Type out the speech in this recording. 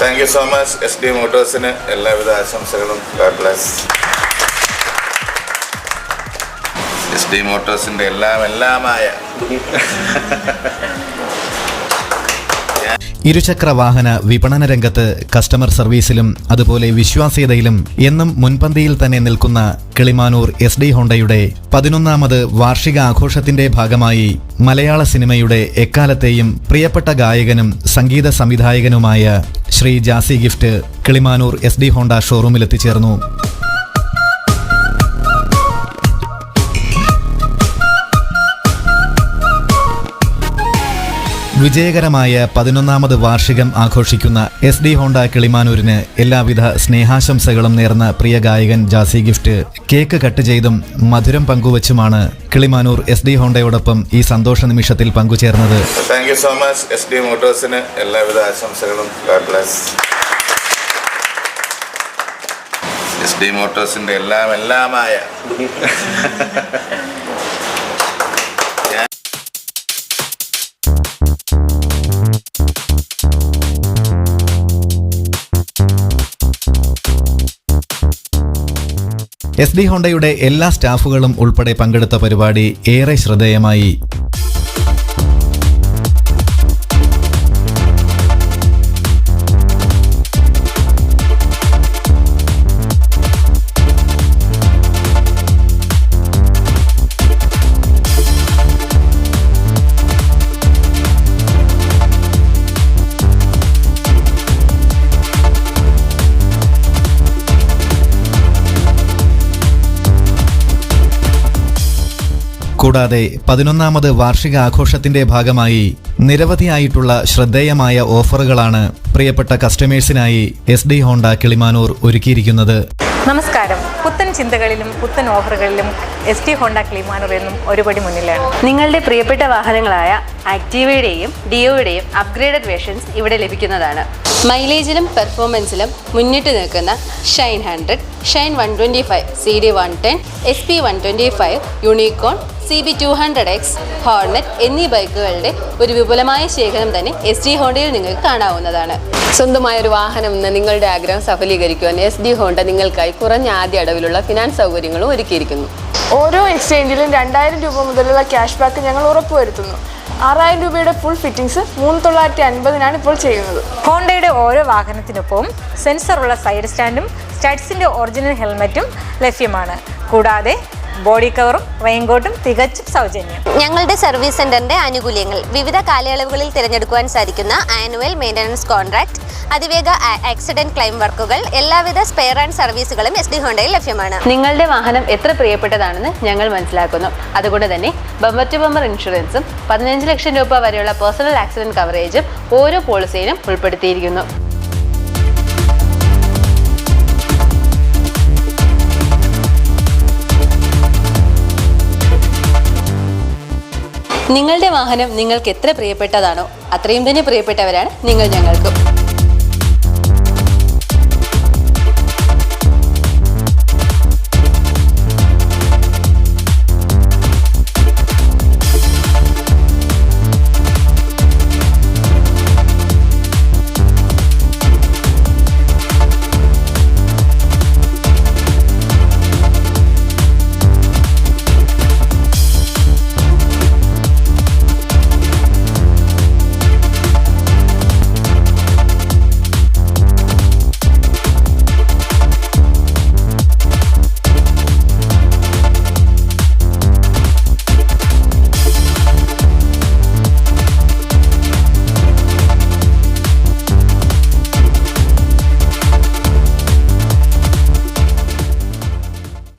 Thank you so much S D മോട്ടോഴ്സിന് എല്ലാവിധ ആശംസകളും. S D മോട്ടോഴ്സിന്റെ എല്ലാം എല്ലാമായ. ഇരുചക്ര വാഹന വിപണന രംഗത്ത് കസ്റ്റമർ സർവീസിലും അതുപോലെ വിശ്വാസ്യതയിലും എന്നും മുൻപന്തിയിൽ തന്നെ നിൽക്കുന്ന കിളിമാനൂർ എസ് ഡി ഹോണ്ടയുടെ പതിനൊന്നാമത് വാർഷിക ആഘോഷത്തിന്റെ ഭാഗമായി മലയാള സിനിമയുടെ എക്കാലത്തെയും പ്രിയപ്പെട്ട ഗായകനും സംഗീത സംവിധായകനുമായ Shri Jassie Gift Kilimanoor S D Honda ഷോറൂമിൽ വിജയകരമായ പതിനൊന്നാമത് വാർഷികം ആഘോഷിക്കുന്ന എസ് ഡി ഹോണ്ട കിളിമാനൂരിന് എല്ലാവിധ സ്നേഹാശംസകളും നേർന്ന പ്രിയ ഗായകൻ ജാസി ഗിഫ്റ്റ് കേക്ക് കട്ട് ചെയ്തും മധുരം പങ്കുവച്ചുമാണ് കിളിമാനൂർ എസ് ഡി ഹോണ്ടയോടൊപ്പം ഈ സന്തോഷ നിമിഷത്തിൽ പങ്കുചേർന്നത്. Thank you so much S D മോട്ടോഴ്സിന് എല്ലാവിധ ആശംസകളും. എസ് ഡി മോട്ടോഴ്സിന്റെ എല്ലാം എല്ലാമായ എസ് ഡി ഹോണ്ടയുടെ എല്ലാ സ്റ്റാഫുകളും ഉൾപ്പെടെ പങ്കെടുത്ത പരിപാടി ഏറെ ശ്രദ്ധേയമായി. കൂടാതെ പതിനൊന്നാമത് വാർഷിക ആഘോഷത്തിന്റെ ഭാഗമായി നിരവധിയായിട്ടുള്ള ശ്രദ്ധേയമായ ഓഫറുകളാണ് പ്രിയപ്പെട്ട കസ്റ്റമേഴ്സിനായി എസ് ഡി ഹോണ്ട കിളിമാനൂർ ഒരുക്കിയിരിക്കുന്നത്. നമസ്കാരം. പുത്തൻ ചിന്തകളിലും പുത്തൻ ഓഫറുകളിലും എസ് ടി ഹോണ്ട ക്ലിമാനൂർ എന്നും ഒരുപടി മുന്നിലാണ്. നിങ്ങളുടെ പ്രിയപ്പെട്ട വാഹനങ്ങളായ ആക്റ്റീവയുടെയും ഡിയോയുടെയും അപ്ഗ്രേഡഡ് വേർഷൻസ് ഇവിടെ ലഭിക്കുന്നതാണ്. മൈലേജിലും പെർഫോമൻസിലും മുന്നിട്ട് നിൽക്കുന്ന Shine hundred Shine one twenty five C D one ten S P one twenty five Unicorn C B two hundred X Hornet എന്നീ ബൈക്കുകളുടെ ഒരു വിപുലമായ ശേഖരം തന്നെ എസ് ഡി ഹോണ്ടയിൽ നിങ്ങൾക്ക് കാണാവുന്നതാണ്. സ്വന്തമായ ഒരു വാഹനം എന്ന നിങ്ങളുടെ ആഗ്രഹം സഫലീകരിക്കുവാൻ എസ് ഡി ഹോണ്ട നിങ്ങൾക്കായി കുറഞ്ഞ ആദ്യ അടവിലുള്ള ഫിനാൻസ് സൗകര്യങ്ങളും ഒരുക്കിയിരിക്കുന്നു. ഓരോ എക്സ്ചേഞ്ചിലും രണ്ടായിരം രൂപ മുതലുള്ള ക്യാഷ് ബാക്ക് ഞങ്ങൾ ഉറപ്പുവരുത്തുന്നു. ആറായിരം രൂപയുടെ ഫുൾ ഫിറ്റിംഗ്സ് മൂന്ന് തൊള്ളായിരത്തി അൻപതിനാണ് ഇപ്പോൾ ചെയ്യുന്നത്. ഹോണ്ടയുടെ ഓരോ വാഹനത്തിനൊപ്പം സെൻസറുള്ള സൈഡ് സ്റ്റാൻഡും സ്റ്റഡ്സിന്റെ ഒറിജിനൽ ഹെൽമെറ്റും ലഭ്യമാണ്. കൂടാതെ ബോഡി കവറും റെയിൻകോട്ടും തികച്ചും സൗജന്യം. ഞങ്ങളുടെ സർവീസ് സെന്ററിന്റെ ആനുകൂല്യങ്ങൾ വിവിധ കാലയളവുകളിൽ തിരഞ്ഞെടുക്കുവാൻ സാധിക്കുന്ന ആനുവൽ മെയിന്റനൻസ് കോൺട്രാക്ട് അതിവേഗ ആക്സിഡന്റ് ക്ലെയിം വർക്കുകൾ എല്ലാവിധ സ്പെയർ ആൻഡ് സർവീസുകളും എസ് ഡി ഹോണ്ടയിൽ ലഭ്യമാണ്. നിങ്ങളുടെ വാഹനം എത്ര പ്രിയപ്പെട്ടതാണെന്ന് ഞങ്ങൾ മനസ്സിലാക്കുന്നു. അതുകൊണ്ട് തന്നെ ബമ്പർ ടു ബമ്പർ ഇൻഷുറൻസും പതിനഞ്ച് ലക്ഷം രൂപ വരെയുള്ള പേഴ്സണൽ ആക്സിഡന്റ് കവറേജും ഓരോ പോളിസിയിലും ഉൾപ്പെടുത്തിയിരിക്കുന്നു. നിങ്ങളുടെ വാഹനം നിങ്ങൾക്ക് എത്ര പ്രിയപ്പെട്ടതാണോ അത്രയും തന്നെ പ്രിയപ്പെട്ടവരാണ് നിങ്ങൾ ഞങ്ങൾക്കും.